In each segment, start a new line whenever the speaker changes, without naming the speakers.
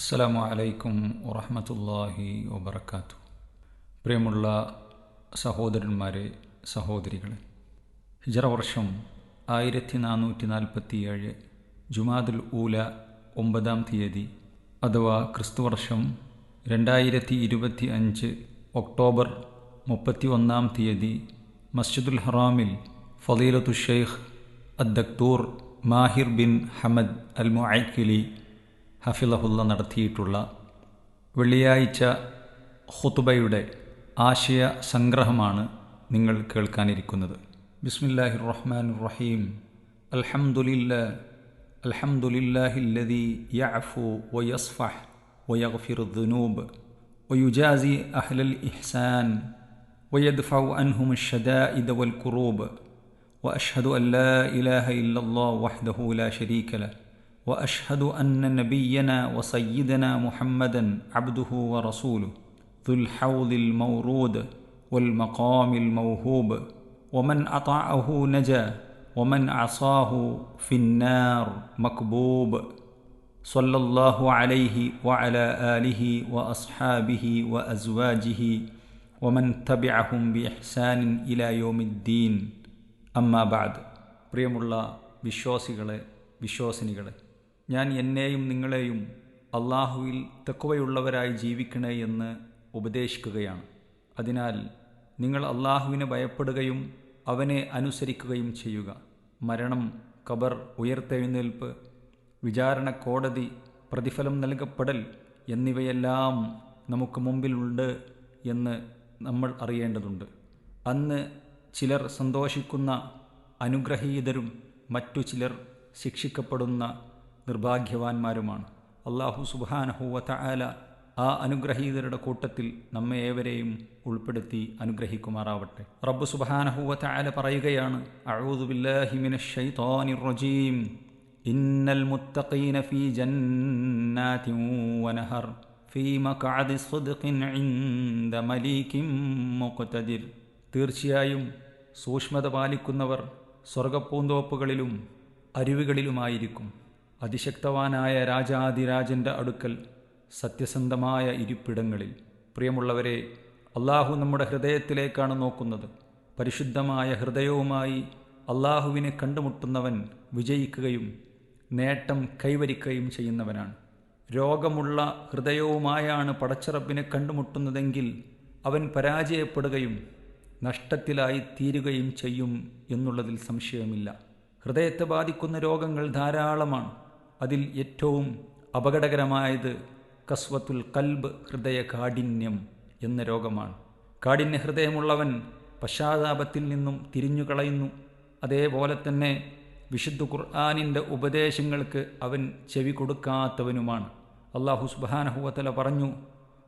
അസ്സലാമു അലൈക്കും വറഹമത്തല്ലാഹി വബർക്കാത്തു പ്രിയമുള്ള സഹോദരന്മാരെ സഹോദരികളെ ഹിജറ വർഷം ആയിരത്തി നാനൂറ്റി നാൽപ്പത്തിയേഴ് ജുമാദുൽ ഊല ഒമ്പതാം തീയതി അഥവാ ക്രിസ്തുവർഷം രണ്ടായിരത്തി ഇരുപത്തി അഞ്ച് ഒക്ടോബർ മുപ്പത്തി ഒന്നാം തീയതി മസ്ജിദുൽ ഹറാമിൽ ഫലീലത്തു Sheikh അദ്ദക്തൂർ Mahir bin Hamad al Muaiqly ഹഫിലഹുല്ല നടത്തിയിട്ടുള്ള വെള്ളിയാഴ്ച ഹുതുബയുടെ ആശയ സംഗ്രഹമാണ് നിങ്ങൾ കേൾക്കാനിരിക്കുന്നത്. ബിസ്മില്ലാഹി റഹ്മാൻ റഹീം അൽഹംദുലില്ല അൽഹംദുലില്ലാഹില്ലതി യഅഫു വയസ്ഫഹ് വയഗ്ഫിറു ദുനൂബ് വയുജാസി അഹ്ലൽ ഇഹ്സാൻ ويدفع عنهم الشدائد والكروب واشهد ان لا اله الا الله وحده لا شريك له واشهد ان نبينا وسيدنا محمدا عبده ورسوله ذو الحوض المورود والمقام الموهوب ومن اطاعه نجا ومن عصاه في النار مكبوب صلى الله عليه وعلى اله واصحابه وازواجه ومن تبعهم باحسان الى يوم الدين اما بعد പ്രിയമുള്ള വിശ്വാസികളെ വിശ്വാസിനികളെ ഞാൻ എന്നെയും നിങ്ങളെയും അള്ളാഹുവിൽ തെക്കുവയുള്ളവരായി ജീവിക്കണേ എന്ന് ഉപദേശിക്കുകയാണ്. അതിനാൽ നിങ്ങൾ അള്ളാഹുവിനെ ഭയപ്പെടുകയും അവനെ അനുസരിക്കുകയും ചെയ്യുക. മരണം കബർ ഉയർത്തെഴുന്നേൽപ്പ് വിചാരണ കോടതി പ്രതിഫലം നൽകപ്പെടൽ എന്നിവയെല്ലാം നമുക്ക് മുമ്പിലുണ്ട് എന്ന് നമ്മൾ അറിയേണ്ടതുണ്ട്. അന്ന് ചിലർ സന്തോഷിക്കുന്ന അനുഗ്രഹീതരും മറ്റു ചിലർ ശിക്ഷിക്കപ്പെടുന്ന നിർഭാഗ്യവാന്മാരുമാണ്. അള്ളാഹു സുബാനഹുവത്ത ആല ആ അനുഗ്രഹീതരുടെ കൂട്ടത്തിൽ നമ്മെ ഏവരെയും ഉൾപ്പെടുത്തി അനുഗ്രഹിക്കുമാറാവട്ടെ. റബ്ബ് സുബാനഹുവത്ത ആല പറയുകയാണ് റജീം. ഇന്നൽ മുത്തഖീന ഫീ ജന്നാതിൻ വനഹർ ഫീ മഖഅദി സിദ്ഖിൻ ഇൻദ മലീകിൻ മുഖ്തദിർ. തീർച്ചയായും സൂക്ഷ്മത പാലിക്കുന്നവർ സ്വർഗപ്പൂന്തോപ്പുകളിലും അരുവികളിലുമായിരിക്കും. അതിശക്തവാനായ രാജാതിരാജന്റെ അടുക്കൽ സത്യസന്ധമായ ഇരിപ്പിടങ്ങളിൽ. പ്രിയമുള്ളവരെ അള്ളാഹു നമ്മുടെ ഹൃദയത്തിലേക്കാണ് നോക്കുന്നത്. പരിശുദ്ധമായ ഹൃദയവുമായി അള്ളാഹുവിനെ കണ്ടുമുട്ടുന്നവൻ വിജയിക്കുകയും നേട്ടം കൈവരിക്കുകയും ചെയ്യുന്നവനാണ്. രോഗമുള്ള ഹൃദയവുമായാണ് പടച്ചറപ്പിനെ കണ്ടുമുട്ടുന്നതെങ്കിൽ അവൻ പരാജയപ്പെടുകയും നഷ്ടത്തിലായി തീരുകയും ചെയ്യും എന്നുള്ളതിൽ സംശയമില്ല. ഹൃദയത്തെ ബാധിക്കുന്ന രോഗങ്ങൾ ധാരാളമാണ്. അതിൽ ഏറ്റവും അപകടകരമായത് കസ്വത്തുൽ കൽബ് ഹൃദയ കാഠിന്യം എന്ന രോഗമാണ് കാഠിന്യ ഹൃദയമുള്ളവൻ പശ്ചാത്താപത്തിൽ നിന്നും തിരിഞ്ഞുകളയുന്നു അതേപോലെ തന്നെ വിശുദ്ധ ഖുർആാനിൻ്റെ ഉപദേശങ്ങൾക്ക് അവൻ ചെവി കൊടുക്കാത്തവനുമാണ് അള്ളാഹു സുബാനഹുവത്തല പറഞ്ഞു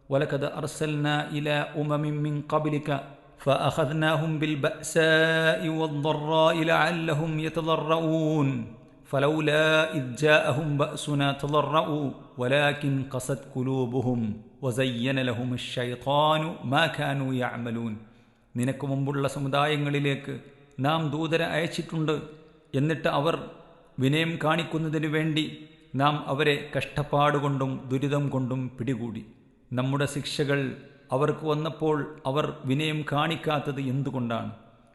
വലക്കത് അർസൽന ഇല ഉമമിൻ കബിലിക്ക فأخذناهم بالبأساء والضراء لعلهم يتضرؤون فلولا إذ جاءهم بأسنا تضرؤوا ولكن قست قلوبهم وزين لهم الشيطان ما كانوا يعملون നിനക്ക് മുമ്പുള്ള സമുദായങ്ങളിലേക്ക് നാം ദൂതരെ അയച്ചിട്ടുണ്ട് എന്നിട്ട് അവർ വിനയം കാണിക്കുന്നതിനു വേണ്ടി നാം അവരെ കഷ്ടപ്പാടുകൊണ്ടും ദുരിതം കൊണ്ടും പിടികൂടി നമ്മുടെ ശിക്ഷകൾ അവർക്ക് വന്നപ്പോൾ അവർ വിനയം കാണിക്കാത്തത് എന്തുകൊണ്ടാണ്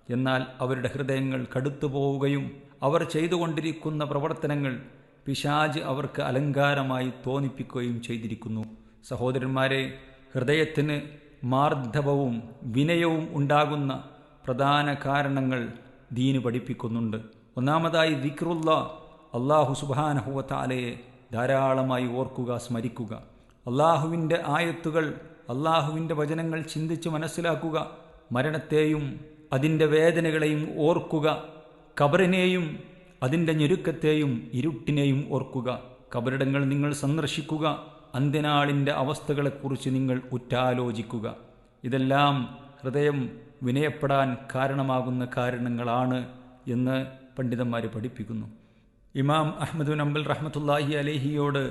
എന്നാൽ അവരുടെ ഹൃദയങ്ങൾ കടുത്തു പോവുകയും അവർ ചെയ്തുകൊണ്ടിരിക്കുന്ന പ്രവർത്തനങ്ങൾ പിശാജ് അവർക്ക് അലങ്കാരമായി തോന്നിപ്പിക്കുകയും ചെയ്തിരിക്കുന്നു. സഹോദരന്മാരെ ഹൃദയത്തിന് മാർദ്ധവവും വിനയവും ഉണ്ടാകുന്ന പ്രധാന കാരണങ്ങൾ ദീന് പഠിപ്പിക്കുന്നുണ്ട്. ഒന്നാമതായി ദിക്റുള്ള അള്ളാഹു സുബാനഹുവത്താലയെ ധാരാളമായി ഓർക്കുക സ്മരിക്കുക. അള്ളാഹുവിന്റെ ആയത്തുകൾ അള്ളാഹുവിന്റെ വചനങ്ങൾ ചിന്തിച്ച് മനസ്സിലാക്കുക. മരണത്തെയും അതിന്റെ വേദനകളെയും ഓർക്കുക. കബറിനെയും അതിന്റെ ഞെരുക്കത്തെയും ഇരുട്ടിനെയും ഓർക്കുക. കബറിടങ്ങൾ നിങ്ങൾ സന്ദർശിക്കുക. അന്ത്യനാളിന്റെ അവസ്ഥകളെക്കുറിച്ച് നിങ്ങൾ ഉറ്റാലോചിക്കുക. ഇതെല്ലാം ഹൃദയം വിനയപ്പെടാൻ കാരണമാകുന്ന കാരണങ്ങളാണ് എന്ന് പണ്ഡിതന്മാർ പഠിപ്പിക്കുന്നു. ഇമാം അഹമ്മദ് നമ്പൽ റഹ്മത്തുല്ലാഹി അലേഹിയോട്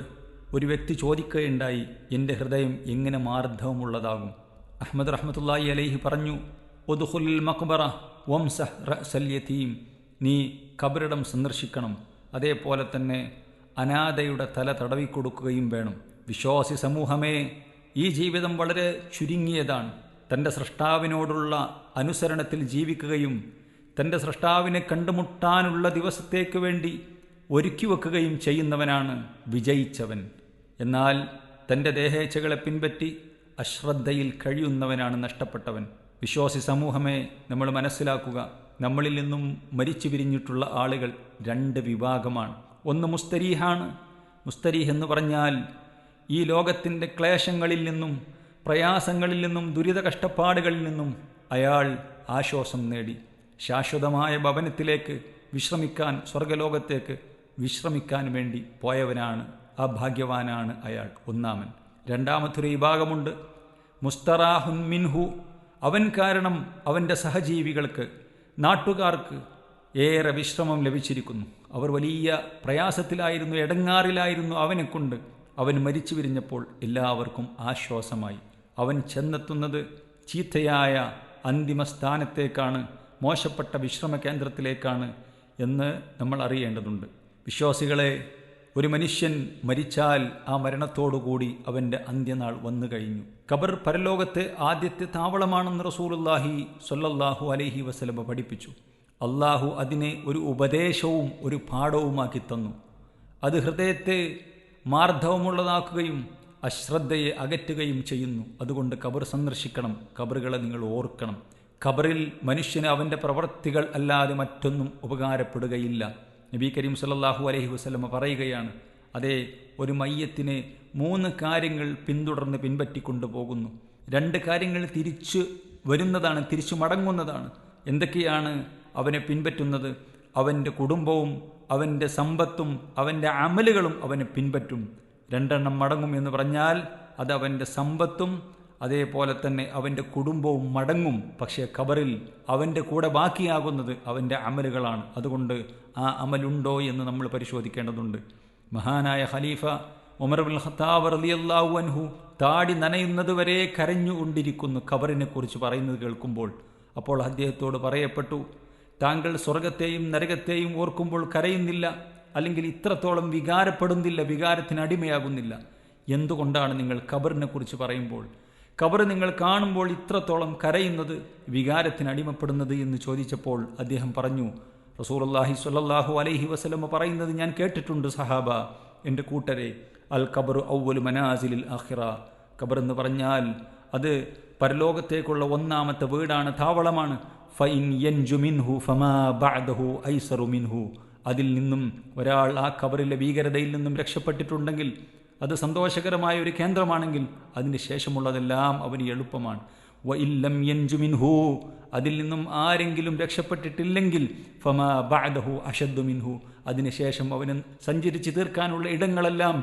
ഒരു വ്യക്തി ചോദിക്കുകയുണ്ടായി എന്റെ ഹൃദയം എങ്ങനെ മാർദ്ദവമുള്ളതാകും അഹമ്മദ് റഹ്മത്തുല്ലാഹി അലേഹി പറഞ്ഞു ഒതുഹുൽ മക്ബറ വംസഹ് റസല്യതീം നീ കബറിടം സന്ദർശിക്കണം. അതേപോലെ തന്നെ അനാഥയുടെ തല തടവിക്കൊടുക്കുകയും വേണം. വിശ്വാസി സമൂഹമേ ഈ ജീവിതം വളരെ ചുരുങ്ങിയതാണ്. തന്റെ സൃഷ്ടാവിനോടുള്ള അനുസരണത്തിൽ ജീവിക്കുകയും തന്റെ സൃഷ്ടാവിനെ കണ്ടുമുട്ടാനുള്ള ദിവസത്തേക്ക് വേണ്ടി ഒരുക്കി വെക്കുകയും ചെയ്യുന്നവനാണ് വിജയിച്ചവൻ. എന്നാൽ തന്റെ ദേഹേച്ഛകളെ പിൻപറ്റി അശ്രദ്ധയിൽ കഴിയുന്നവനാണ് നഷ്ടപ്പെട്ടവൻ. വിശ്വാസി സമൂഹമേ നമ്മൾ മനസ്സിലാക്കുക നമ്മളിൽ നിന്നും മരിച്ചു പിരിഞ്ഞിട്ടുള്ള ആളുകൾ രണ്ട് വിഭാഗമാണ്. ഒന്ന് മുസ്തരീഹാണ്. മുസ്തരീഹ് എന്ന് പറഞ്ഞാൽ ഈ ലോകത്തിന്റെ ക്ലേശങ്ങളിൽ നിന്നും പ്രയാസങ്ങളിൽ നിന്നും ദുരിത കഷ്ടപ്പാടുകളിൽ നിന്നും അയാൾ ആശ്വാസം നേടി. ശാശ്വതമായ ഭവനത്തിലേക്ക് വിശ്രമിക്കാൻ സ്വർഗലോകത്തേക്ക് വിശ്രമിക്കാൻ വേണ്ടി പോയവനാണ് ആ ഭാഗ്യവാനാണ് അയാൾ ഒന്നാമൻ. രണ്ടാമത്തൊരു വിഭാഗമുണ്ട്. മുസ്തറാഹുൻ മിൻഹു. അവൻ കാരണം അവന്റെ സഹജീവികൾക്ക് നാട്ടുകാർക്ക് ഏറെ വിശ്രമം ലഭിച്ചിരിക്കുന്നു. അവർ വലിയ പ്രയാസത്തിലായിരുന്നു എടങ്ങാറിലായിരുന്നു അവനെക്കൊണ്ട് അവൻ മരിച്ചു വിരിഞ്ഞപ്പോൾ എല്ലാവർക്കും ആശ്വാസമായി. അവൻ ചെന്നെത്തുന്നത് ചീത്തയായ അന്തിമ സ്ഥാനത്തേക്കാണ് മോശപ്പെട്ട വിശ്രമ കേന്ദ്രത്തിലേക്കാണ് എന്ന് നമ്മൾ അറിയേണ്ടതുണ്ട്. വിശ്വാസികളെ ഒരു മനുഷ്യൻ മരിച്ചാൽ ആ മരണത്തോടുകൂടി അവന്റെ അന്ത്യനാൾ വന്നു കഴിഞ്ഞു. ഖബർ പരലോകത്തെ ആദ്യത്തെ താവളമാണെന്ന് റസൂലുല്ലാഹി സൊല്ലാഹു അലൈഹി വസലമ പഠിപ്പിച്ചു. അള്ളാഹു അതിനെ ഒരു ഉപദേശവും ഒരു പാഠവുമാക്കി തന്നു. അത് ഹൃദയത്തെ മാർദ്ദവമുള്ളതാക്കുകയും അശ്രദ്ധയെ അകറ്റുകയും ചെയ്യുന്നു. അതുകൊണ്ട് ഖബർ സന്ദർശിക്കണം. ഖബറുകളെ നിങ്ങൾ ഓർക്കണം. ഖബറിൽ മനുഷ്യന് അവന്റെ പ്രവൃത്തികൾ അല്ലാതെ മറ്റൊന്നും ഉപകാരപ്പെടുകയില്ല. നബി കരീം സല്ലാഹു അലഹി വസ്ലമ പറയുകയാണ് അതേ ഒരു മയ്യത്തിന് മൂന്ന് കാര്യങ്ങൾ പിന്തുടർന്ന് പിൻപറ്റിക്കൊണ്ടു പോകുന്നു. രണ്ട് കാര്യങ്ങൾ തിരിച്ചു വരുന്നതാണ് തിരിച്ചു മടങ്ങുന്നതാണ്. എന്തൊക്കെയാണ് അവനെ പിൻപറ്റുന്നത്? അവന്റെ കുടുംബവും അവന്റെ സമ്പത്തും അവന്റെ അമലുകളും അവനെ പിൻപറ്റും. രണ്ടെണ്ണം മടങ്ങും എന്ന് പറഞ്ഞാൽ അത് അവന്റെ സമ്പത്തും അതേപോലെ തന്നെ അവന്റെ കുടുംബവും മടങ്ങും. പക്ഷേ ഖബറിൽ അവന്റെ കൂടെ ബാക്കിയാകുന്നത് അവന്റെ അമലുകളാണ്. അതുകൊണ്ട് ആ അമലുണ്ടോ എന്ന് നമ്മൾ പരിശോധിക്കേണ്ടതുണ്ട്. മഹാനായ ഖലീഫ ഉമർ ബിൻ ഖത്താബ് റളിയല്ലാഹു അൻഹു താടി നനയുന്നത് വരെ കരഞ്ഞുകൊണ്ടിരിക്കുന്നു ഖബറിനെ കുറിച്ച് പറയുന്നത് കേൾക്കുമ്പോൾ. അപ്പോൾ അദ്ദേഹത്തോട് പറയപ്പെട്ടു താങ്കൾ സ്വർഗത്തെയും നരകത്തെയും ഓർക്കുമ്പോൾ കരയുന്നില്ല അല്ലെങ്കിൽ ഇത്രത്തോളം വികാരപ്പെടുന്നില്ല വികാരത്തിന് അടിമയാകുന്നില്ല. എന്തുകൊണ്ടാണ് നിങ്ങൾ ഖബറിനെ കുറിച്ച് പറയുമ്പോൾ ഖബർ നിങ്ങൾ കാണുമ്പോൾ ഇത്രത്തോളം കരയുന്നത് വികാരത്തിന് അടിമപ്പെടുന്നത് എന്ന് ചോദിച്ചപ്പോൾ അദ്ദേഹം പറഞ്ഞു റസൂലുള്ളാഹി സ്വല്ലല്ലാഹു അലൈഹി വസ്ലമ പറയുന്നത് ഞാൻ കേട്ടിട്ടുണ്ട് സഹാബ. എന്റെ കൂട്ടരെ അൽ ഖബറു ഔവലു മനാസിലിൽ അഹ്റ ഖബർ എന്ന് പറഞ്ഞാൽ അത് പരലോകത്തേക്കുള്ള ഒന്നാമത്തെ വീടാണ് താവളമാണ്. ഫൈൻ യൻജു മിൻഹു ഫമാ ബഅദഹു ഐസറു മിൻഹു. അതിൽ നിന്നും ഒരാൾ ആ കബറിലെ ഭീകരതയിൽ നിന്നും രക്ഷപ്പെട്ടിട്ടുണ്ടെങ്കിൽ അത് സന്തോഷകരമായ ഒരു കേന്ദ്രമാണെങ്കിൽ അതിന് ശേഷമുള്ളതെല്ലാം അവന് എളുപ്പമാണ്. വ ഇല്ലം യൻജു മിൻഹു അതിൽ നിന്നും ആരെങ്കിലും രക്ഷപ്പെട്ടിട്ടില്ലെങ്കിൽ ഫമാ ബഅദഹു അശദ്ദു മിൻഹു അതിനുശേഷം അവന് സഞ്ചരിച്ച് തീർക്കാനുള്ള ഇടങ്ങളെല്ലാം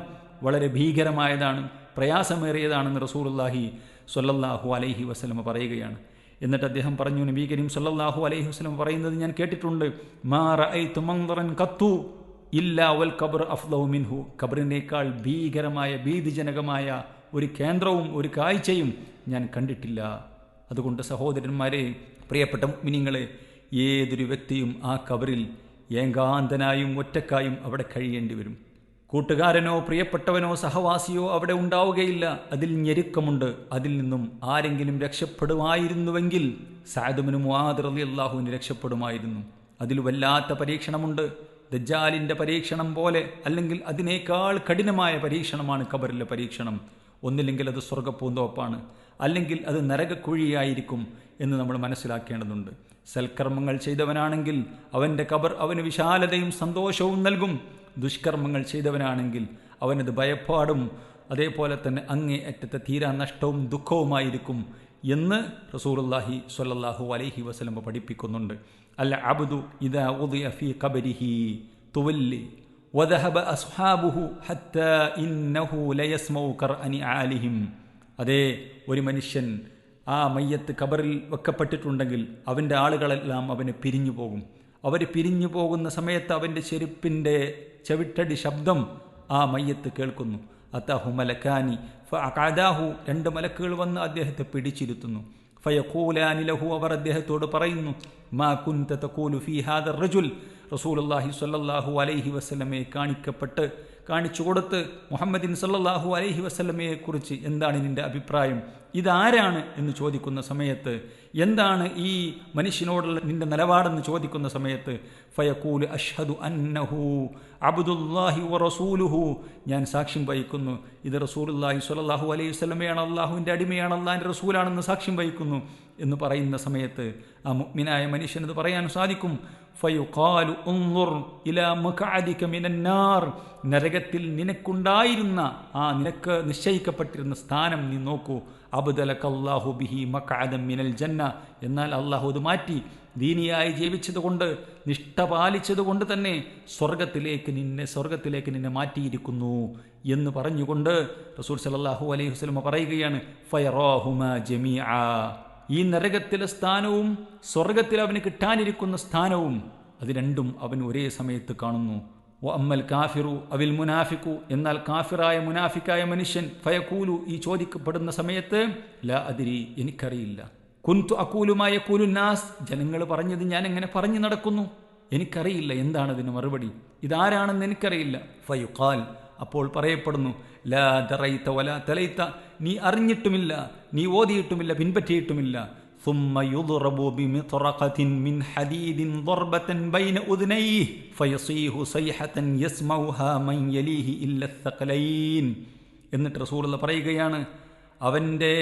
വളരെ ഭീകരമായതാണ് പ്രയാസമേറിയതാണെന്ന് റസൂലുള്ളാഹി സൊല്ലാഹു അലൈഹി വസ്ലമ പറയുകയാണ്. എന്നിട്ട് അദ്ദേഹം പറഞ്ഞു നബി കരീം സല്ലല്ലാഹു അലൈഹി വസ്ലം പറയുന്നത് ഞാൻ കേട്ടിട്ടുണ്ട്. മാ റഅയ്തു മൻദറൻ ഖത്തു ഇല്ലാ വൽ ഖബർ അഫ്ലഹു മിൻഹു. ഖബറിനേക്കാൾ ഭീകരമായ ഭീതിജനകമായ ഒരു കേന്ദ്രവും ഒരു കാഴ്ചയും ഞാൻ കണ്ടിട്ടില്ല. അതുകൊണ്ട് സഹോദരന്മാരെ പ്രിയപ്പെട്ട മിനിങ്ങളെ ഏതൊരു വ്യക്തിയും ആ കബറിൽ ഏകാന്തനായും ഒറ്റക്കായും അവിടെ കഴിയേണ്ടി വരും. കൂട്ടുകാരനോ പ്രിയപ്പെട്ടവനോ സഹവാസിയോ അവിടെ ഉണ്ടാവുകയില്ല. അതിൽ ഞെരുക്കമുണ്ട്. അതിൽ നിന്നും ആരെങ്കിലും രക്ഷപ്പെടുമായിരുന്നുവെങ്കിൽ സാദുമിന് മുവാദർ അലി അള്ളാഹുവിന് രക്ഷപ്പെടുമായിരുന്നു. അതിൽ വല്ലാത്ത പരീക്ഷണമുണ്ട്. ദജ്ജാലിന്റെ പരീക്ഷണം പോലെ അല്ലെങ്കിൽ അതിനേക്കാൾ കഠിനമായ പരീക്ഷണമാണ് ഖബറിലെ പരീക്ഷണം. ഒന്നില്ലെങ്കിൽ അത് സ്വർഗപ്പൂന്തോപ്പാണ് അല്ലെങ്കിൽ അത് നരകക്കുഴിയായിരിക്കും എന്ന് നമ്മൾ മനസ്സിലാക്കേണ്ടതുണ്ട്. സൽക്കർമ്മങ്ങൾ ചെയ്തവനാണെങ്കിൽ അവന്റെ കബർ അവന് വിശാലതയും സന്തോഷവും നൽകും. ദുഷ്കർമ്മങ്ങൾ ചെയ്തവനാണെങ്കിൽ അവനത് ഭയപ്പാടും അതേപോലെ തന്നെ അങ്ങേ അറ്റത്തെ തീരാ നഷ്ടവും ദുഃഖവുമായിരിക്കും എന്ന് റസൂറുല്ലാഹി സ്വല്ലല്ലാഹു അലൈഹി വസലമ്പ പഠിപ്പിക്കുന്നുണ്ട്. അബ്ദു ഇദാ ഉദിയ ഫീ ഖബരിഹി തുവല്ലി വദഹബ അസ്ഹാബുഹു ഹത്ത ഇന്നഹു ലയസ്മഉ ഖർഅനി ആലിഹിം. അതേ ഒരു മനുഷ്യൻ ആ മയ്യത്ത് ഖബറിൽ വെക്കപ്പെട്ടിട്ടുണ്ടെങ്കിൽ അവന്റെ ആളുകളെല്ലാം അവന് പിരിഞ്ഞു പോകും. അവർ പിരിഞ്ഞു പോകുന്ന സമയത്ത് അവന്റെ ചെരുപ്പിന്റെ ചവിട്ടടി ശബ്ദം ആ മയ്യത്ത് കേൾക്കുന്നു. അത്താഹു മലക്കാനി. ഫഅഖാദാഹു രണ്ട് മലക്കുകൾ വന്ന് അദ്ദേഹത്തെ പിടിച്ചിരുത്തുന്നു. ഫയഖൂലാനി ലഹു അവർ അദ്ദേഹത്തോട് പറയുന്നു മാ തഖൂലു ഫീ ഹാദർ റജുൽ. റസൂലുള്ളാഹി സ്വല്ലല്ലാഹു അലൈഹി വസ്ലമെ കാണിക്കപ്പെട്ട് കാണിച്ചു കൊടുത്ത് മുഹമ്മദിൻ സല്ലാഹു അലൈഹി വസ്ലമയെക്കുറിച്ച് എന്താണ് നിന്റെ അഭിപ്രായം? ഇതാരാണ് എന്ന് ചോദിക്കുന്ന സമയത്ത് എന്താണ് ഈ മനുഷ്യനോടുള്ള നിന്റെ നിലപാടെന്ന് ചോദിക്കുന്ന സമയത്ത് ഫയക്കൂൽ അഷ്ഹദു അന്നഹു അബ്ദുല്ലാഹി വ റസൂലുഹു. ഞാൻ സാക്ഷ്യം വഹിക്കുന്നു ഇത് റസൂലുല്ലാഹി സ്വലല്ലാഹു അലൈഹി വസ്ലമയാണ് അള്ളാഹുവിന്റെ അടിമയാണ് അള്ളാഹിന്റെ റസൂലാണെന്ന് സാക്ഷ്യം വഹിക്കുന്നു എന്ന് പറയുന്ന സമയത്ത് ആ മുഗ്മിനായ മനുഷ്യനത് പറയാൻ സാധിക്കും. ഫയുഖാലു ഉൻദുർ ഇലാ മഖഅദിക മിനന്നാർ നരകത്തിൽ നിനക്കുണ്ടായിരുന്ന ആ നിനക്ക് നിശ്ചയിക്കപ്പെട്ടിരുന്ന സ്ഥാനം നീ നോക്കൂ. അബ്ദലക്കല്ലാഹു ബിഹി മഖഅദൻ മിനൽ ജന്ന. എന്നാൽ അള്ളാഹു അത് മാറ്റി. ദീനിയായി ജീവിച്ചതുകൊണ്ട് നിഷ്ഠ പാലിച്ചതുകൊണ്ട് തന്നെ സ്വർഗത്തിലേക്ക് നിന്നെ സ്വർഗത്തിലേക്ക് നിന്നെ മാറ്റിയിരിക്കുന്നു എന്ന് പറഞ്ഞുകൊണ്ട് റസൂൽ സല്ലല്ലാഹു അലൈഹി വസ്ലമ പറയുകയാണ് ഫയറോഹുമ ജമീഅ. ഈ നരകത്തിലെ സ്ഥാനവും സ്വർഗത്തിൽ അവന് കിട്ടാനിരിക്കുന്ന സ്ഥാനവും അത് രണ്ടും അവൻ ഒരേ സമയത്ത് കാണുന്നു. ഓ അമ്മൽ കാഫിറു അവിൽ മുനാഫിക്കു എന്നാൽ കാഫിറായ മുനാഫിക്കായ മനുഷ്യൻ ഫയക്കൂലു ഈ ചോദിക്കപ്പെടുന്ന സമയത്ത് ലാ അതിരി എനിക്കറിയില്ല. കുന്തു അക്കൂലുമായ കൂലുന്നാസ് ജനങ്ങൾ പറഞ്ഞത് ഞാൻ എങ്ങനെ പറഞ്ഞു നടക്കുന്നു? എനിക്കറിയില്ല എന്താണ് അതിന് മറുപടി? ഇതാരാണെന്ന് എനിക്കറിയില്ല. ഫയുഖാൽ അപ്പോൾ പറയപ്പെടുന്നു ലാ ദറൈത്ത വല തലൈത്ത നീ അറിഞ്ഞിട്ടുമില്ല നീ ഓതിയിട്ടുമില്ല പിൻപറ്റിയിട്ടുമില്ല ثم يضرب بمطرقة من حديد ضربة بين أذنيه فيصيح صيحة يسمعها من يليه إلا الثقلين എന്നിട്ട് റസൂലുള്ള പറയുകയാണ് അവൻ്റെ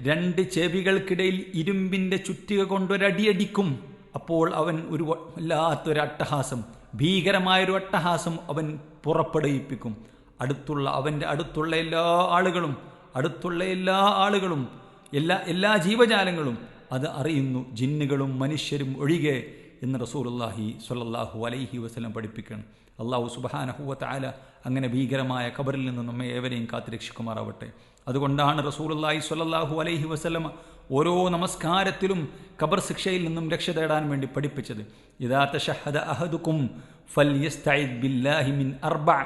രണ്ട് ചെവികൾക്കിടയിൽ ഇരുമ്പിൻ്റെ ചുറ്റിക കൊണ്ടൊരടിയടിക്കും അപ്പോൾ അവൻ ഒരു വല്ലാത്തൊരു അട്ടഹാസം ഭീകരമായൊരു അട്ടഹാസം അവൻ പുറപ്പെടുവിപ്പിക്കും അടുത്തുള്ള അവന്റെ അടുത്തുള്ള എല്ലാ ആളുകളും അടുത്തുള്ള എല്ലാ ആളുകളും എല്ലാ എല്ലാ ജീവജാലങ്ങളും അത് അറിയുന്നു. ജിന്നുകളും മനുഷ്യരും ഒഴികെ എന്ന് റസൂലുള്ളാഹി സ്വല്ലല്ലാഹു അലൈഹി വസ്ലം പഠിപ്പിക്കണം. അള്ളാഹു സുബാനഹുവല അങ്ങനെ ഭീകരമായ കബറിൽ നിന്ന് നമ്മെ ഏവരെയും കാത്തുരക്ഷിക്കുമാറാവട്ടെ. അതുകൊണ്ടാണ് റസൂലുള്ളാഹി സ്വല്ലല്ലാഹു അലൈഹി വസ്ലമ ഓരോ നമസ്കാരത്തിലും കബർ ശിക്ഷയിൽ നിന്നും രക്ഷ തേടാൻ വേണ്ടി പഠിപ്പിച്ചത്. ഇദാ ഷഹദ അഹദുക്കും ഫൽയസ്തഇദ് ബില്ലാഹി മിൻ അർബഅ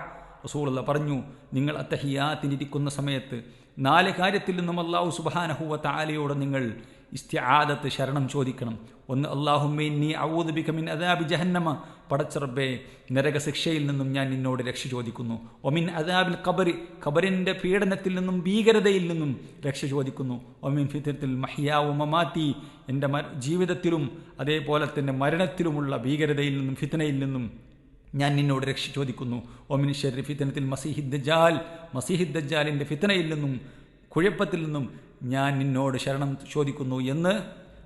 റസൂലുള്ള പറഞ്ഞു നിങ്ങൾ അത്തഹിയാത്തിനിരിക്കുന്ന സമയത്ത് നാല് കാര്യത്തിൽ നിന്നും അള്ളാഹു സുബാനഹുവ താലയോട് നിങ്ങൾ ഇസ്തിആദത്ത് ശരണം ചോദിക്കണം. ഒന്ന് അള്ളാഹുമ്മീ ഔദുബിക്കമിൻ അദാബി ജഹന്നമ. പടച്ചറബെ നരകശിക്ഷയിൽ നിന്നും ഞാൻ നിന്നോട് രക്ഷ ചോദിക്കുന്നു. ഒമിൻ അദാബിൽ ഖബറി ഖബറിന്റെ പീഡനത്തിൽ നിന്നും ഭീകരതയിൽ നിന്നും രക്ഷ ചോദിക്കുന്നു. ഒമിൻ ഫിത്തത്തിൽ മഹിയാവു മമാത്തി. എന്റെ ജീവിതത്തിലും അതേപോലെ തന്നെ മരണത്തിലുമുള്ള ഭീകരതയിൽ നിന്നും ഫിത്തനയിൽ നിന്നും ഞാൻ നിന്നോട് രക്ഷ ചോദിക്കുന്നു. ഒമിൻ ഷെറി ഫിത്തനത്തിൽ മസീഹിദ് ദജാൽ മസീഹിദ് ദജാലിന്റെ ഫിത്തനയിൽ നിന്നും കുഴപ്പത്തിൽ നിന്നും ഞാൻ നിന്നോട് ശരണം ചോദിക്കുന്നു എന്ന്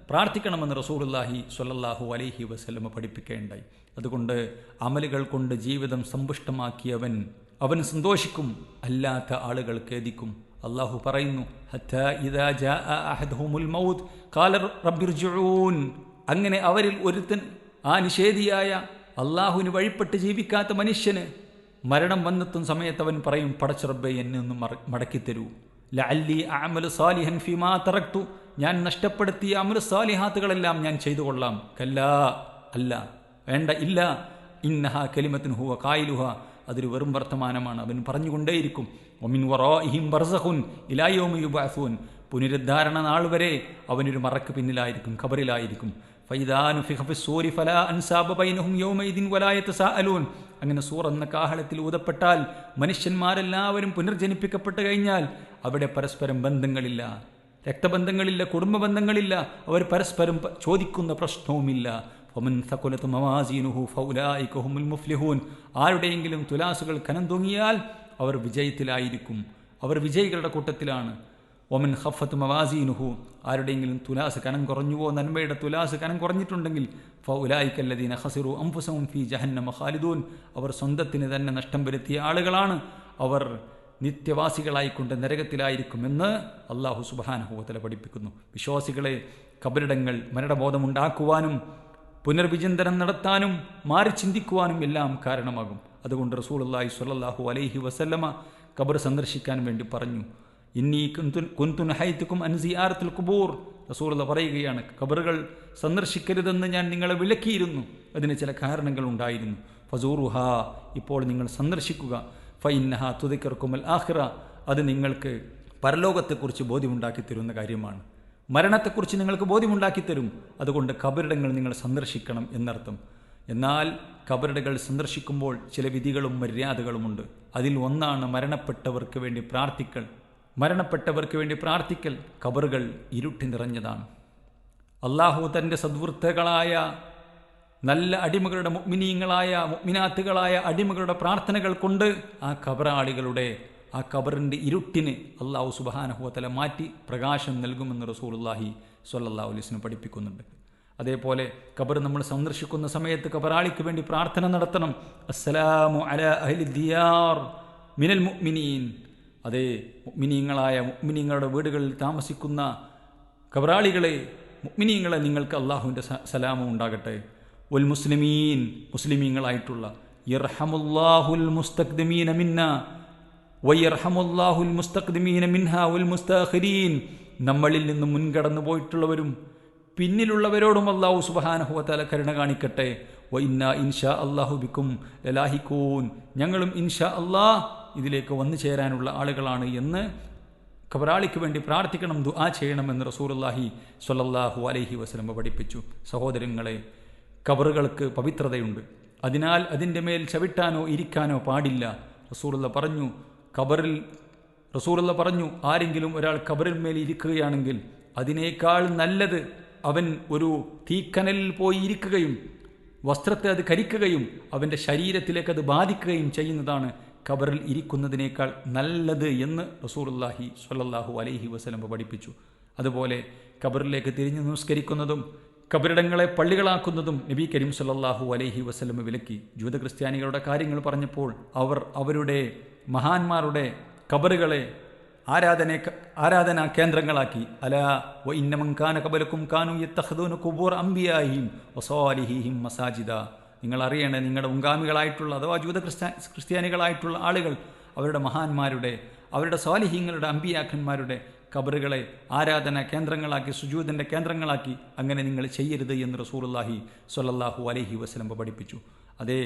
പ്രാർത്ഥിക്കണമെന്ന് റസൂലുല്ലാഹി സ്വല്ലല്ലാഹു അലൈഹി വസ്ലമ പഠിപ്പിക്കേണ്ടായി. അതുകൊണ്ട് അമലുകൾ കൊണ്ട് ജീവിതം സമ്പുഷ്ടമാക്കിയവൻ അവൻ സന്തോഷിക്കും അല്ലാത്ത ആളുകൾ ഖേദിക്കും. അള്ളാഹു പറയുന്നു അങ്ങനെ അവരിൽ ഒരുത്തൻ ആ നിഷേധിയായ അള്ളാഹുവിന് വഴിപ്പെട്ട് ജീവിക്കാത്ത മനുഷ്യന് മരണം വന്നെത്തും സമയത്ത് അവൻ പറയും പടച്ചുറബെ എന്നെ ഒന്ന് മടക്കിത്തരൂ ലഅല്ലി അമലു സാലിഹൻ ഫിമാ തറക്തു. ഞാൻ നഷ്ടപ്പെടുത്തിയ അമലു സാലിഹാത്തുകളെല്ലാം ഞാൻ ചെയ്തു കൊള്ളാം. കല്ലാ അല്ല വേണ്ട ഇല്ല. ഇന്നഹ കലിമത്തിന് ഹുവ കായിലുഹ. അതൊരു വെറും വർത്തമാനമാണ്. അവൻ പറഞ്ഞുകൊണ്ടേയിരിക്കും ഒമിൻ വറോ ഇഹിം ബർസഹുൻ ഇലായോമുയുബാസുൻ പുനരുദ്ധാരണ നാൾ വരെ അവനൊരു മറക്ക് പിന്നിലായിരിക്കും ഖബറിലായിരിക്കും. ഫൈദാനു സൂരി ഫലാ അൻസാബ ബൈനഹും യൗമൈദിൻ വലാ അലൂൻ അങ്ങനെ സൂർ എന്ന കാഹളത്തിൽ ഊതപ്പെട്ടാൽ മനുഷ്യന്മാരെല്ലാവരും പുനർജനിപ്പിക്കപ്പെട്ട് കഴിഞ്ഞാൽ അവിടെ പരസ്പരം ബന്ധങ്ങളില്ല. രക്തബന്ധങ്ങളില്ല കുടുംബ ബന്ധങ്ങളില്ല അവർ പരസ്പരം ചോദിക്കുന്ന പ്രശ്നവുമില്ല. ഫമൻ സകുലത്ത് മമാസീനുഹു ഫൗലായിക്കുഹുമുൽ മുഫ്ലിഹൂൻ. ആരുടെയെങ്കിലും തുലാസുകൾ കനം തൂങ്ങിയാൽ അവർ വിജയത്തിലായിരിക്കും. അവർ വിജയികളുടെ കൂട്ടത്തിലാണ്. ഒമൻ ഹഫത്ത് മവാസീനുഹു. ആരുടെയെങ്കിലും തുലാസ് കനം കുറഞ്ഞുവോ നന്മയുടെ തുലാസ് കനം കുറഞ്ഞിട്ടുണ്ടെങ്കിൽ ഫ ഉലായിക്കല്ലദീന ഹസിറു അംഫുസവും ഫി ജഹന്നമ ഖാലിദൂൻ. അവർ സ്വന്തത്തിന് തന്നെ നഷ്ടം വരുത്തിയ ആളുകളാണ്. അവർ നിത്യവാസികളായിക്കൊണ്ട് നരകത്തിലായിരിക്കുമെന്ന് അള്ളാഹു സുബാനഹുവത്തല പഠിപ്പിക്കുന്നു. വിശ്വാസികളെ കബരിടങ്ങൾ മരണബോധമുണ്ടാക്കുവാനും പുനർവിചിന്തനം നടത്താനും മാറി ചിന്തിക്കുവാനും എല്ലാം കാരണമാകും. അതുകൊണ്ട് റസൂൾ അള്ളാഹി സ്വല്ലല്ലാഹു അലൈഹി വസല്ലമ കബർ സന്ദർശിക്കാൻ വേണ്ടി പറഞ്ഞു. ഇന്നീ കുന്തുൻ കുന്തുൻ ഹൈത്തുക്കും അൻസിയാറത്തുൽ കുബൂർ റസൂള്ള പറയുകയാണ് കബറുകൾ സന്ദർശിക്കരുതെന്ന് ഞാൻ നിങ്ങളെ വിലക്കിയിരുന്നു. അതിന് ചില കാരണങ്ങൾ ഉണ്ടായിരുന്നു. ഫസൂറുഹ ഇപ്പോൾ നിങ്ങൾ സന്ദർശിക്കുക. ഫൈനഹ തുതിക്കർക്കുമൽ ആഹിറ അത് നിങ്ങൾക്ക് പരലോകത്തെക്കുറിച്ച് ബോധ്യമുണ്ടാക്കി തരുന്ന കാര്യമാണ്. മരണത്തെക്കുറിച്ച് നിങ്ങൾക്ക് ബോധ്യമുണ്ടാക്കി തരും. അതുകൊണ്ട് കബറിടങ്ങൾ നിങ്ങൾ സന്ദർശിക്കണം എന്നർത്ഥം. എന്നാൽ കബറിടകൾ സന്ദർശിക്കുമ്പോൾ ചില വിധികളും മര്യാദകളുമുണ്ട്. അതിൽ ഒന്നാണ് മരണപ്പെട്ടവർക്ക് വേണ്ടി പ്രാർത്ഥിക്കൽ. മരണപ്പെട്ടവർക്ക് വേണ്ടി പ്രാർത്ഥിക്കൽ കബറുകൾ ഇരുട്ടി നിറഞ്ഞതാണ്. അള്ളാഹു തന്റെ സദ്വൃത്തകളായ നല്ല അടിമകളുടെ മുഗ്മിനീയങ്ങളായ മുഗ്മിനാത്തുകളായ അടിമകളുടെ പ്രാർത്ഥനകൾ കൊണ്ട് ആ കബറാളികളുടെ ആ കബറിന്റെ ഇരുട്ടിന് അള്ളാഹു സുബാനഹുവത്തല മാറ്റി പ്രകാശം നൽകുമെന്ന് റസൂലുല്ലാഹി സ്വല്ലല്ലാഹു അലൈഹിസ്ലം പഠിപ്പിക്കുന്നുണ്ട്. അതേപോലെ കബർ നമ്മൾ സന്ദർശിക്കുന്ന സമയത്ത് കബറാളിക്ക് വേണ്ടി പ്രാർത്ഥന നടത്തണം. അസ്സലാമു അല അഹ്ലി ദിയാർ മിനൽ മുഅ്മിനീൻ അതേ മുഅ്മിനീങ്ങളായ മുഅ്മിനീങ്ങളുടെ വീടുകളിൽ താമസിക്കുന്ന കബറാളികളെ മുഅ്മിനീങ്ങളെ നിങ്ങൾക്ക് അള്ളാഹുവിന്റെ സലാമം ഉണ്ടാകട്ടെ. ഉൽ മുസ്ലിമീൻ മുസ്ലിമീങ്ങളായിട്ടുള്ള ഇർഹമുല്ലാഹുൽ മുസ്തഖ്ദമീന മിന്ന വയ്യർഹമുല്ലാഹുൽ മുസ്തഖ്ദമീന മിൻഹ ഉൽ മുസ്തഖരീൻ. നമ്മളിൽ നിന്ന് മുൻകടന്നു പോയിട്ടുള്ളവരും പിന്നിലുള്ളവരോടും അള്ളാഹു സുബഹാനഹുവത്താല കരുണ കാണിക്കട്ടെ. വൈന്ന ഇൻഷാ അള്ളാഹു ബിക്കും ലലാഹിക്കൂൻ ഞങ്ങളും ഇൻഷാ അള്ളാഹ് ഇതിലേക്ക് വന്നു ചേരാനുള്ള ആളുകളാണ് എന്ന് കബറാളിക്ക് വേണ്ടി പ്രാർത്ഥിക്കണം ദുആ ചെയ്യണമെന്ന് റസൂറുല്ലാഹി സ്വല്ലല്ലാഹു അലൈഹി വസ്ലമ പഠിപ്പിച്ചു. സഹോദരങ്ങളെ കബറുകൾക്ക് പവിത്രതയുണ്ട്. അതിനാൽ അതിന്റെ മേൽ ചവിട്ടാനോ ഇരിക്കാനോ പാടില്ല. റസൂറുള്ള പറഞ്ഞു കബറിൽ റസൂറുള്ള പറഞ്ഞു ആരെങ്കിലും ഒരാൾ കബറിൽ മേൽ ഇരിക്കുകയാണെങ്കിൽ അതിനേക്കാൾ നല്ലത് അവൻ ഒരു തീക്കനലിൽ പോയി ഇരിക്കുകയും വസ്ത്രത്തെ അത് കരിക്കുകയും അവന്റെ ശരീരത്തിലേക്ക് അത് ബാധിക്കുകയും ചെയ്യുന്നതാണ് ഖബറിൽ ഇരിക്കുന്നതിനേക്കാൾ നല്ലത് എന്ന് റസൂർല്ലാഹി സ്വല്ലല്ലാഹു അലൈഹി വസലം പഠിപ്പിച്ചു. അതുപോലെ ഖബറിലേക്ക് തിരിഞ്ഞു നമസ്കരിക്കുന്നതും കബറിടങ്ങളെ പള്ളികളാക്കുന്നതും നബി കരീം സല്ലാഹു അലൈഹി വസല്ലം വിലക്കി. ജൂത ക്രിസ്ത്യാനികളുടെ കാര്യങ്ങൾ പറഞ്ഞപ്പോൾ അവർ അവരുടെ മഹാന്മാരുടെ കബറുകളെ ആരാധന ആരാധനാ കേന്ദ്രങ്ങളാക്കി. അല വ ഇന്നമങ്കാന കബലക്കും കാനു യത്തഹദൂന കുബൂർ അംബിയാഹിം വസാലിഹിഹിം മസാജിദ. നിങ്ങൾ അറിയണേ നിങ്ങളുടെ മുൻഗാമികളായിട്ടുള്ള അഥവാ ജൂത ക്രിസ്ത്യ ക്രിസ്ത്യാനികളായിട്ടുള്ള ആളുകൾ അവരുടെ മഹാന്മാരുടെ അവരുടെ സ്വാലിഹ്യങ്ങളുടെ അമ്പിയാക്കന്മാരുടെ കബറുകളെ ആരാധന കേന്ദ്രങ്ങളാക്കി സുജൂതിന്റെ കേന്ദ്രങ്ങളാക്കി അങ്ങനെ നിങ്ങൾ ചെയ്യരുത് എന്ന് റസൂറുല്ലാഹി സൊല്ലാഹു അലഹി വസ്ലം പഠിപ്പിച്ചു. അതേ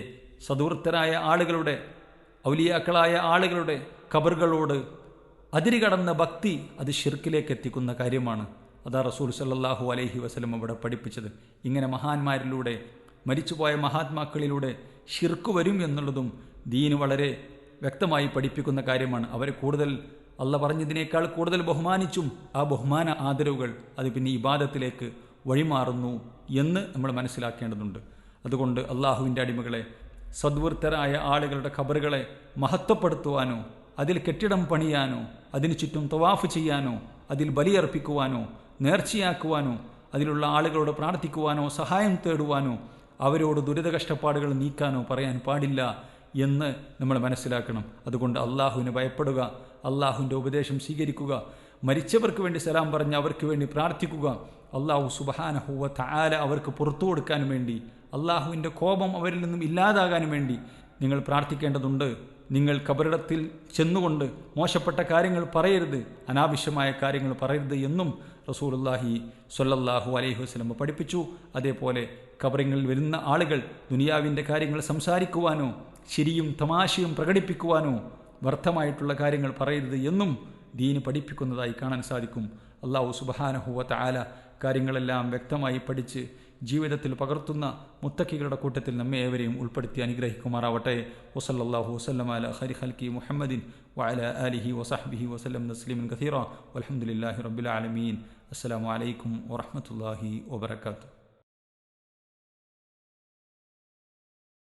സദൂർത്തരായ ആളുകളുടെ ഔലിയാക്കളായ ആളുകളുടെ കബറുകളോട് അതിരുകടന്ന ഭക്തി അത് ഷിർക്കിലേക്ക് എത്തിക്കുന്ന കാര്യമാണ്. അതാ റസൂൽ സല്ലാഹു അലഹി വസ്ലം അവിടെ പഠിപ്പിച്ചത്. ഇങ്ങനെ മഹാന്മാരിലൂടെ മരിച്ചുപോയ മഹാത്മാക്കളിലൂടെ ഷിർക്ക് വരും എന്നുള്ളതും ദീന് വളരെ വ്യക്തമായി പഠിപ്പിക്കുന്ന കാര്യമാണ്. അവരെ കൂടുതൽ അല്ല പറഞ്ഞതിനേക്കാൾ കൂടുതൽ ബഹുമാനിച്ചും ആ ബഹുമാന ആദരവുകൾ അത് പിന്നെ ഇബാദത്തിലേക്ക് വഴിമാറുന്നു എന്ന് നമ്മൾ മനസ്സിലാക്കേണ്ടതുണ്ട്. അതുകൊണ്ട് അള്ളാഹുവിന്റെ അടിമകളെ സദ്വൃത്തരായ ആളുകളുടെ ഖബറുകളെ മഹത്വപ്പെടുത്തുവാനോ അതിൽ കെട്ടിടം പണിയാനോ അതിനു ചുറ്റും തവാഫ് ചെയ്യാനോ അതിൽ ബലിയർപ്പിക്കുവാനോ നേർച്ചയാക്കുവാനോ അതിലുള്ള ആളുകളോട് പ്രാർത്ഥിക്കുവാനോ സഹായം തേടുവാനോ അവരോട് ദുരിത കഷ്ടപ്പാടുകൾ നീക്കാനോ പറയാൻ പാടില്ല എന്ന് നമ്മൾ മനസ്സിലാക്കണം. അതുകൊണ്ട് അള്ളാഹുവിനെ ഭയപ്പെടുക അള്ളാഹുവിന്റെ ഉപദേശം സ്വീകരിക്കുക മരിച്ചവർക്ക് വേണ്ടി സലാം പറഞ്ഞ് അവർക്ക് വേണ്ടി പ്രാർത്ഥിക്കുക. അള്ളാഹു സുബഹാനഹുവ താല അവർക്ക് പുറത്തു കൊടുക്കാൻ വേണ്ടി അള്ളാഹുവിന്റെ കോപം അവരിൽ നിന്നും ഇല്ലാതാകാനും വേണ്ടി നിങ്ങൾ പ്രാർത്ഥിക്കേണ്ടതുണ്ട്. നിങ്ങൾ കബറിടത്തിൽ ചെന്നുകൊണ്ട് മോശപ്പെട്ട കാര്യങ്ങൾ പറയരുത് അനാവശ്യമായ കാര്യങ്ങൾ പറയരുത് എന്നും റസൂലുല്ലാഹി സ്വല്ലല്ലാഹു അലൈഹി വസ്ലമ പഠിപ്പിച്ചു. അതേപോലെ കബറിങ്ങളിൽ വരുന്ന ആളുകൾ ദുനിയാവിന്റെ കാര്യങ്ങൾ സംസാരിക്കുവാനോ ശരിയും തമാശയും പ്രകടിപ്പിക്കുവാനോ വ്യർത്ഥമായിട്ടുള്ള കാര്യങ്ങൾ പറയരുത് എന്നും ദീന് പഠിപ്പിക്കുന്നതായി കാണാൻ സാധിക്കും. അള്ളാഹു സുബഹാനഹുവത്ത ആല കാര്യങ്ങളെല്ലാം വ്യക്തമായി പഠിച്ച് ജീവിതത്തിൽ പകർത്തുന്ന മുത്തക്കികളുടെ കൂട്ടത്തിൽ നമ്മെ ഏവരെയും ഉൾപ്പെടുത്തി അനുഗ്രഹിക്കുമാറാവട്ടെ. വസല്ലാഹു വസ്ലം അല ഹരി ഹൽക്കി മുഹമ്മദിൻ വഅല അലിഹി വസഹബിഹി വസ്ലം നസ്ലിമിൻ ഖസീറ വലഹമുല്ലാഹി റബുലാലമീൻ അസ്സാം വലൈക്കും വറഹമത്തല്ലാഹി വബർക്കാത്തു